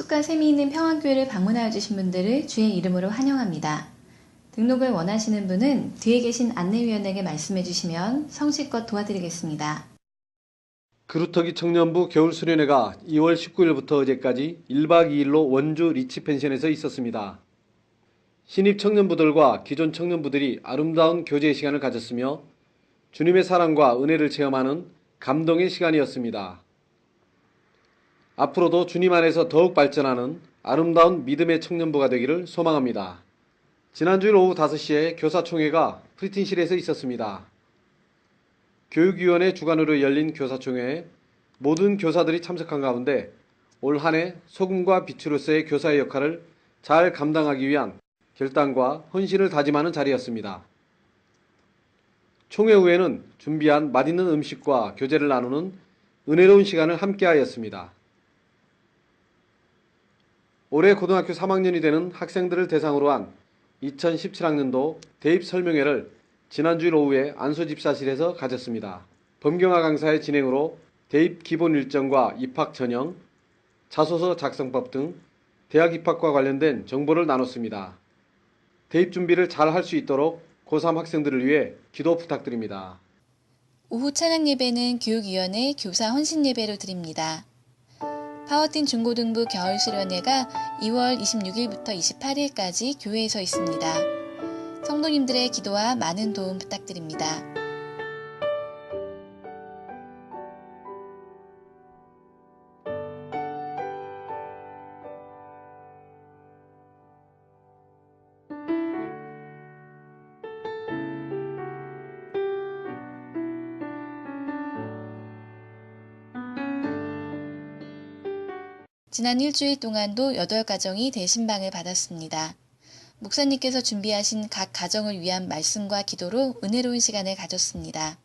숲과 샘이 있는 평안교회를 방문하여 주신 분들을 주의 이름으로 환영합니다. 등록을 원하시는 분은 뒤에 계신 안내위원에게 말씀해 주시면 성실껏 도와드리겠습니다. 그루터기 청년부 겨울 수련회가 2월 19일부터 어제까지 1박 2일로 원주 리치 펜션에서 있었습니다. 신입 청년부들과 기존 청년부들이 아름다운 교제 시간을 가졌으며 주님의 사랑과 은혜를 체험하는 감동의 시간이었습니다. 앞으로도 주님 안에서 더욱 발전하는 아름다운 믿음의 청년부가 되기를 소망합니다. 지난주일 오후 5시에 교사총회가 프리틴실에서 있었습니다. 교육위원회 주관으로 열린 교사총회에 모든 교사들이 참석한 가운데 올 한 해 소금과 빛으로서의 교사의 역할을 잘 감당하기 위한 결단과 헌신을 다짐하는 자리였습니다. 총회 후에는 준비한 맛있는 음식과 교제를 나누는 은혜로운 시간을 함께하였습니다. 올해 고등학교 3학년이 되는 학생들을 대상으로 한 2017학년도 대입 설명회를 지난주일 오후에 안소집사실에서 가졌습니다. 범경아 강사의 진행으로 대입 기본 일정과 입학 전형, 자소서 작성법 등 대학 입학과 관련된 정보를 나눴습니다. 대입 준비를 잘 할 수 있도록 고3 학생들을 위해 기도 부탁드립니다. 오후 찬양 예배는 교육위원회 교사 헌신 예배로 드립니다. 파워틴 중고등부 겨울 수련회가 2월 26일부터 28일까지 교회에서 있습니다. 성도님들의 기도와 많은 도움 부탁드립니다. 지난 일주일 동안도 8가정이 대신방을 받았습니다. 목사님께서 준비하신 각 가정을 위한 말씀과 기도로 은혜로운 시간을 가졌습니다.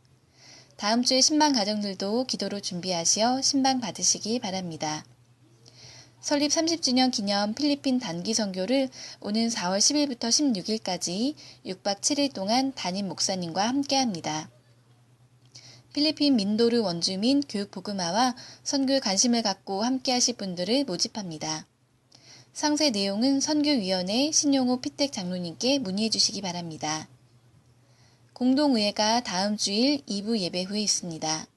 다음 주에 신방 가정들도 기도로 준비하시어 신방 받으시기 바랍니다. 설립 30주년 기념 필리핀 단기 선교를 오는 4월 10일부터 16일까지 6박 7일 동안 담임 목사님과 함께합니다. 필리핀 민도르 원주민 교육 복음화와 선교에 관심을 갖고 함께 하실 분들을 모집합니다. 상세 내용은 선교위원회 신용호 피택 장로님께 문의해 주시기 바랍니다. 공동의회가 다음 주일 2부 예배 후에 있습니다.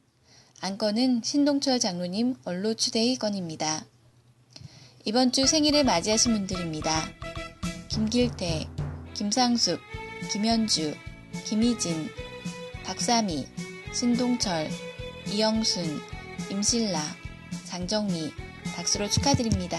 안건은 신동철 장로님 언로 추대의 건입니다. 이번 주 생일을 맞이하신 분들입니다. 김길태, 김상숙, 김현주, 김희진, 박사미, 신동철, 이영순, 임실라, 장정미, 박수로 축하드립니다.